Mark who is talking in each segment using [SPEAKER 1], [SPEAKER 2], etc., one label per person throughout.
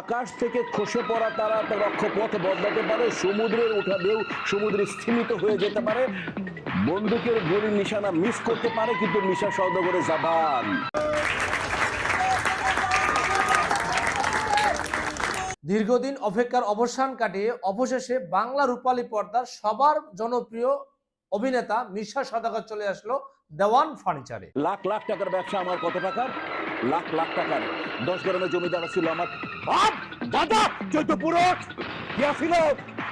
[SPEAKER 1] আকাশ থেকে খসে পড়া তারা তার রক্ষপথ বদলাতে পারে সমুদ্রের উঠা ঢেউ সমুদ্রে স্থিমিত হয়ে যেতে পারে। বন্দুকের গুলির নিশানা মিস করতে পারে কিন্তু মিশা সৌদাগরে জাবান।
[SPEAKER 2] দীর্ঘদিন অপেক্ষার অবসান কাটিয়ে অবশেষে বাংলা রূপালী পর্দার সবার জনপ্রিয় অভিনেতা মিশা সদাগর চলে আসলো দেওয়ান ফার্নিচারে।
[SPEAKER 1] লাখ লাখ টাকার ব্যবসা আমার কত টাকার? লাখ লাখ টাকার। দশ গ্রামের জমিদার ছিল আমার। বাপ দাদা চোদ্দ পুরুষ ইয়া ছিল?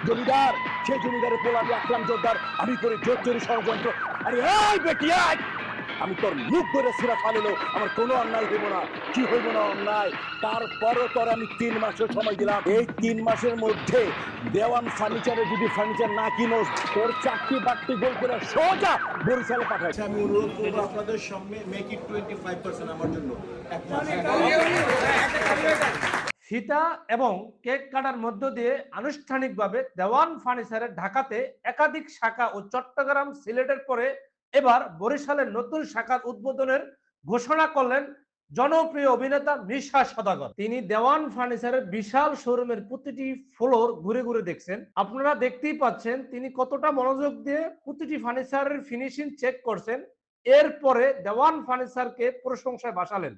[SPEAKER 1] জমিদার। সেই জমিদারের পোলা আকলাম জোরদার। আমি করে জোর চুরি ষড়যন্ত্র। আরে এই বেটিয়া আমি তোর মুখ ধরে সিরা ফালিলো আমার কোনো অন্যায় হইব না। কি হইব না অন্যায়? তারপরও তোর আমি তিন মাসের সময় দিলাম। এই তিন মাসের মধ্যে দেওয়ান ফার্নিচারে যদি ফার্নিচার না কিনোস তোর চাকরি বাকরি গোল করে সোজা বরিশালে পাঠাই
[SPEAKER 3] আমি অনুরোধ করব আপনাদের সামনে make it twenty five percent আমার জন্য।
[SPEAKER 2] ফিতা এবং কেক কাটার মধ্য দিয়ে আনুষ্ঠানিকভাবে দেওয়ান ফার্নিচারের ঢাকাতে একাধিক শাখা ও চট্টগ্রাম সিলেটের পরে এবার বরিশালের নতুন শাখার উদ্বোধনের ঘোষণা করলেন জনপ্রিয় অভিনেতা মিশা সদাগর। তিনি দেওয়ান ফার্নিচারের বিশাল শোরুমের প্রতিটি ফ্লোর ঘুরে ঘুরে দেখছেন। আপনারা দেখতেই পাচ্ছেন তিনি কতটা মনোযোগ দিয়ে প্রতিটি ফার্নিচারের ফিনিশিং চেক করছেন। এরপরে দেওয়ান ফার্নিচারকে প্রশংসায় ভাসালেন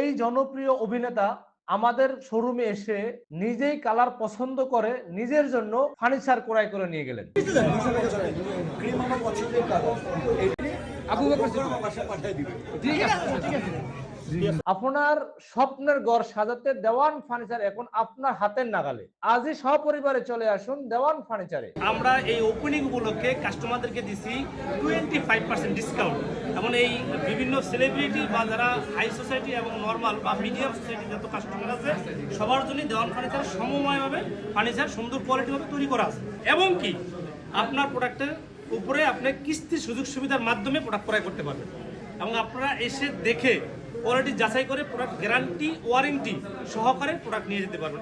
[SPEAKER 2] এই জনপ্রিয় অভিনেতা আমাদের শোরুমে এসে নিজেই কালার পছন্দ করে নিজের জন্য ফার্নিচার ক্রয় করে নিয়ে গেলেন
[SPEAKER 3] আবু পাঠিয়ে দিবে
[SPEAKER 2] আপনার স্বপ্নের ঘর সাজাতে দেওয়ান ফার্নিচার এখন আপনার হাতের নাগালে। আজই সপরিবারে চলে আসুন দেওয়ান ফার্নিচারে
[SPEAKER 4] আমরা এই ওপেনিং উপলক্ষে কাস্টমারদেরকে দিছি টোয়েন্টি ফাইভ পার্সেন্ট ডিসকাউন্ট এবং এই বিভিন্ন সেলিব্রিটি বা যারা হাই সোসাইটি এবং নর্মাল বা মিডিয়াম সোসাইটি যত কাস্টমার আছে সবার জন্য দেওয়ান ফার্নিচার সমময়ভাবে ফার্নিচার সুন্দর কোয়ালিটিভাবে তৈরি করা আছে। এবং কি আপনার প্রোডাক্টের উপরে আপনি কিস্তি সুযোগ সুবিধার মাধ্যমে প্রোডাক্ট ক্রয় করতে পারবেন। এবং আপনারা এসে দেখে কোয়ালিটি যাচাই করে প্রোডাক্ট গ্যারান্টি ওয়ারেন্টি সহকারে প্রোডাক্ট নিয়ে যেতে পারবেন।